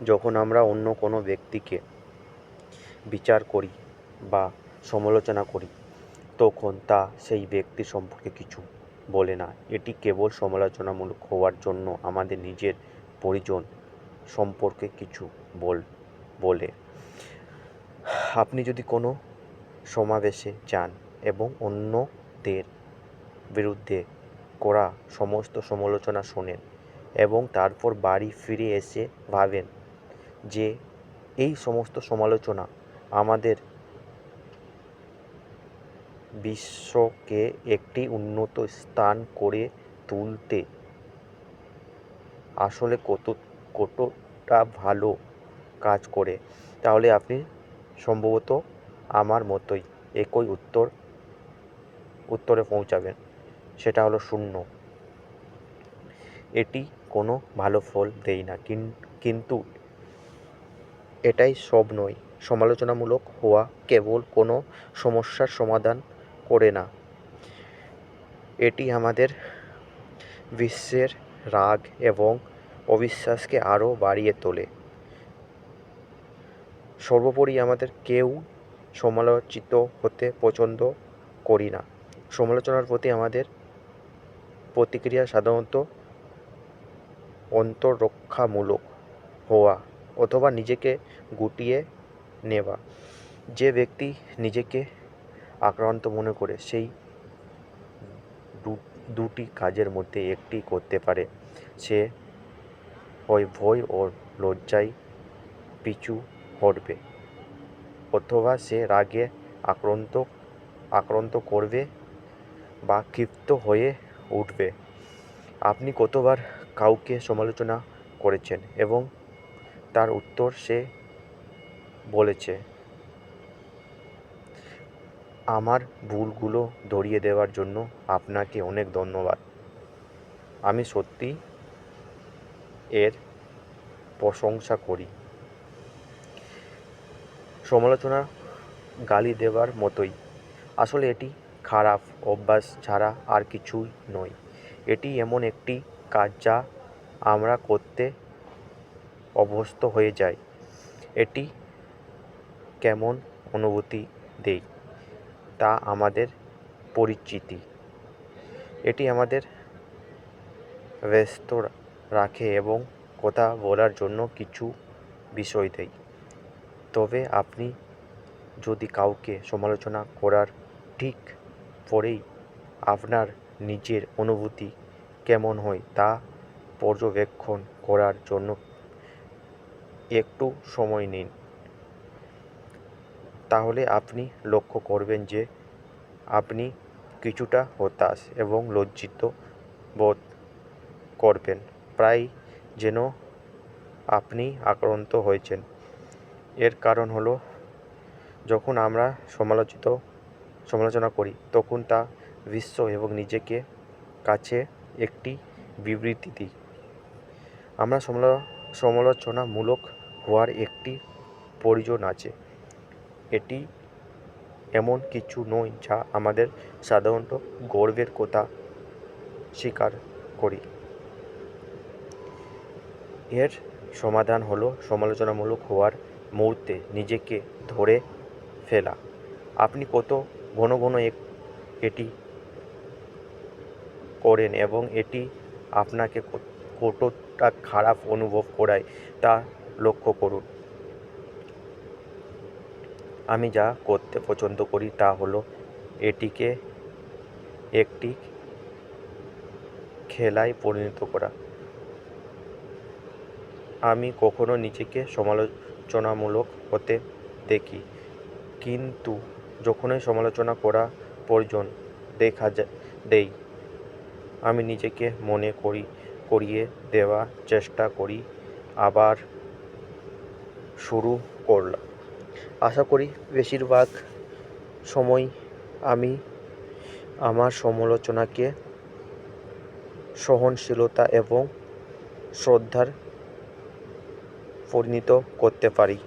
যখন আমরা অন্য কোনো ব্যক্তিকে বিচার করি বা সমালোচনা করি, তখন তা সেই ব্যক্তি সম্পর্কে কিছু বলে না। এটি কেবল সমালোচনামূলক হওয়ার জন্য আমাদের নিজের পরিজন সম্পর্কে কিছু বল, বলে। আপনি যদি কোনো সমাবেশে যান এবং অন্যদের বিরুদ্ধে করা সমস্ত সমালোচনা শোনেন এবং তারপর বাড়ি ফিরে এসে ভাবেন যে এই সমস্ত সমালোচনা আমাদের বিশ্বকে একটি উন্নত স্থান করে তুলতে আসলে কত, কতটা ভালো কাজ করে। তাহলে আপনি সম্ভবত আমার মতোই একই উত্তর, উত্তরে পৌঁছাবেন। সেটা হলো শূন্য। এটি কোনো ভালো ফল দেয় না। কিন- কিন্তু এটাই সব নয়। সমালোচনামূলক হওয়া কেবল কোনো সমস্যার সমাধান করে না। এটি আমাদের বিশ্বের রাগ এবং অবিশ্বাসকে আরও বাড়িয়ে তোলে। সর্বোপরি আমাদের কেউ সমালোচিত হতে পছন্দ করি না। সমালোচনার প্রতি আমাদের প্রতিক্রিয়া সাধারণত অন্তরক্ষামূলক হওয়া অথবা নিজেকে গুটিয়ে নেওয়া। যে ব্যক্তি নিজেকে আক্রান্ত মনে করে, সেই দুটি কাজের মধ্যে একটি করতে পারে। সে হয় ভয় ও লজ্জায় পিছু হটবে অথবা সে রাগে আক্রান্ত আক্রান্ত করবে বা ক্ষিপ্ত হয়ে উঠবে। আপনি কতবার কাউকে সমালোচনা করেছেন এবং তার উত্তর সে বলেছে, আমার ভুলগুলো ধরিয়ে দেওয়ার জন্য আপনাকে অনেক ধন্যবাদ। আমি সত্যি এর প্রশংসা করি। সমালোচনা গালি দেওয়ার মতোই। আসলে এটি খারাপ অভ্যাস ছাড়া আর কিছুই নয়। এটি এমন একটি কাজ যা আমরা করতে অভ্যস্ত হয়ে যাই এটি কেমন অনুভূতি দেয় তা আমাদের পরিচিতি। এটি আমাদের ব্যস্ত রাখে এবং কথা বলার জন্য কিছু বিষয় দেয় তবে আপনি যদি কাউকে সমালোচনা করার ঠিক পরেই আপনার নিজের অনুভূতি কেমন হয় তা পর্যবেক্ষণ করার জন্য একটু সময় নিন। তাহলে আপনি লক্ষ্য করবেন যে আপনি কিছুটা হতাশ এবং লজ্জিত বোধ করবেন, প্রায় যেন আপনি আক্রান্ত হয়েছেন। এর কারণ হলো, যখন আমরা সমালোচিত, সমালোচনা করি, তখন তা বিশ্ব এবং নিজেকে কাছে একটি বিবৃতি দিই। আমরা সমালোচনামূলক হওয়ার একটি প্রয়োজন আছে। এটি এমন কিছু নয় যা আমাদের সাধারণত গর্বের কথা স্বীকার করি। এর সমাধান হলো সমালোচনামূলক হওয়ার মুহূর্তে নিজেকে ধরে ফেলা। আপনি কত ঘন ঘন এটি করেন এবং এটি আপনাকে কতটা খারাপ অনুভব করায় তা লক্ষ্য করুন। আমি যা করতে পছন্দ করি তা হলো এটিকে একটি খেলায় পরিণত করা। আমি কখনো নিজেকে সমালোচনামূলক হতে দেখি, কিন্তু যখনই সমালোচনা করা প্রয়োজন দেখা দেই। আমি নিজেকে মনে করি, করিয়ে দেওয়ার চেষ্টা করি, আবার শুরু করলাম। আশা করি বেশিরভাগ সময় আমি আমার সমালোচনাকে সহনশীলতা এবং শ্রদ্ধার পরিণত করতে পারি।